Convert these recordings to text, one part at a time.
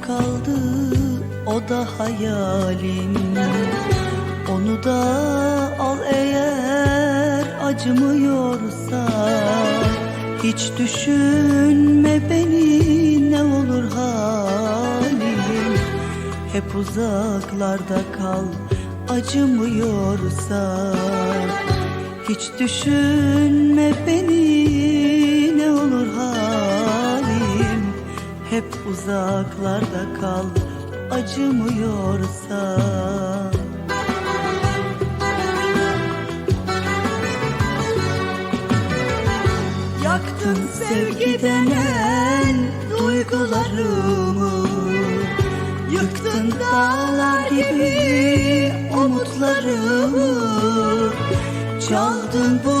kaldı o da hayalim. Onu da al eğer acımıyorsa. Hiç düşünme beni ne olur halim. Hep uzaklarda kal acımıyorsa. Hiç düşünme beni Hep uzaklarda kal acımıyorsa. Yaktın sevgi denen duygularımı. Yıktın dağlar gibi umutlarımı. Çaldın bugünümü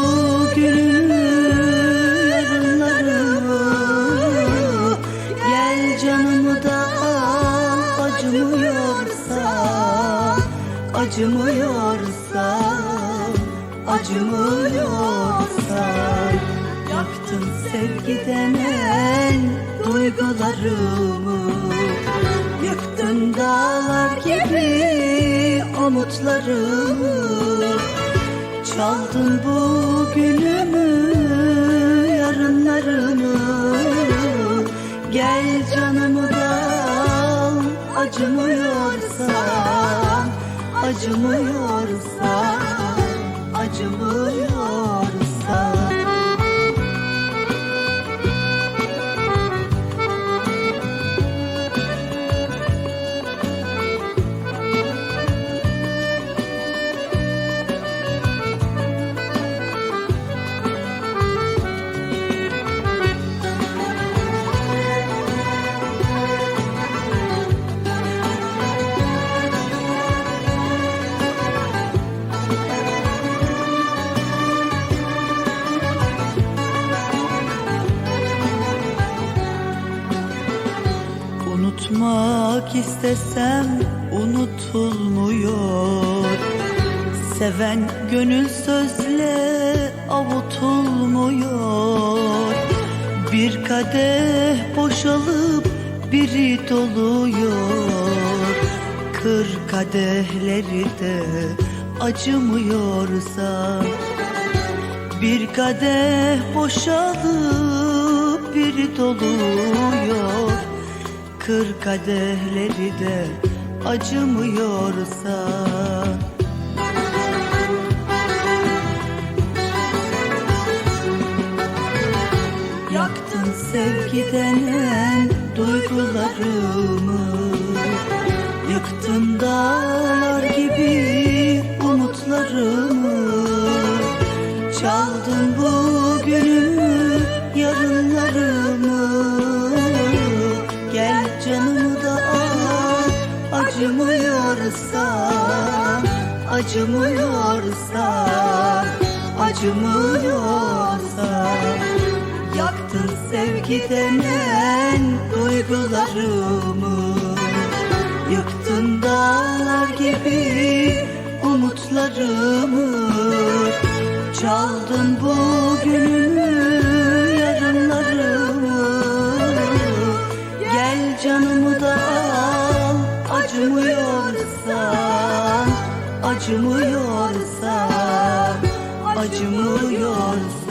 Acımıyorsa Acımıyorsa Yaktın sevgi denen duygularımı. Yıktın dağlar gibi umutlarımı. Çaldın bugünümü yarınlarımı. Gel canımı da al acımıyorsa Acımıyorsa Acımıyorsa Unutmak istesem unutulmuyor. Seven gönül sözle avutulmuyor Bir kadeh boşalıp biri doluyor. Kır kadehleri de acımıyorsa. Bir kadeh boşalıp biri doluyor Kır kadehleri de acımıyorsa. Yaktın sevgi denen duygularımı Yıktın dağlar Acımıyorsa Acımıyorsa Yaktın sevgi denen duygularımı. Yıktın dağlar gibi umutlarımı. Çaldın bugünümü yarınlarımı. Gel canımı da al acımıyorsa Acımıyorsa Acımıyorsa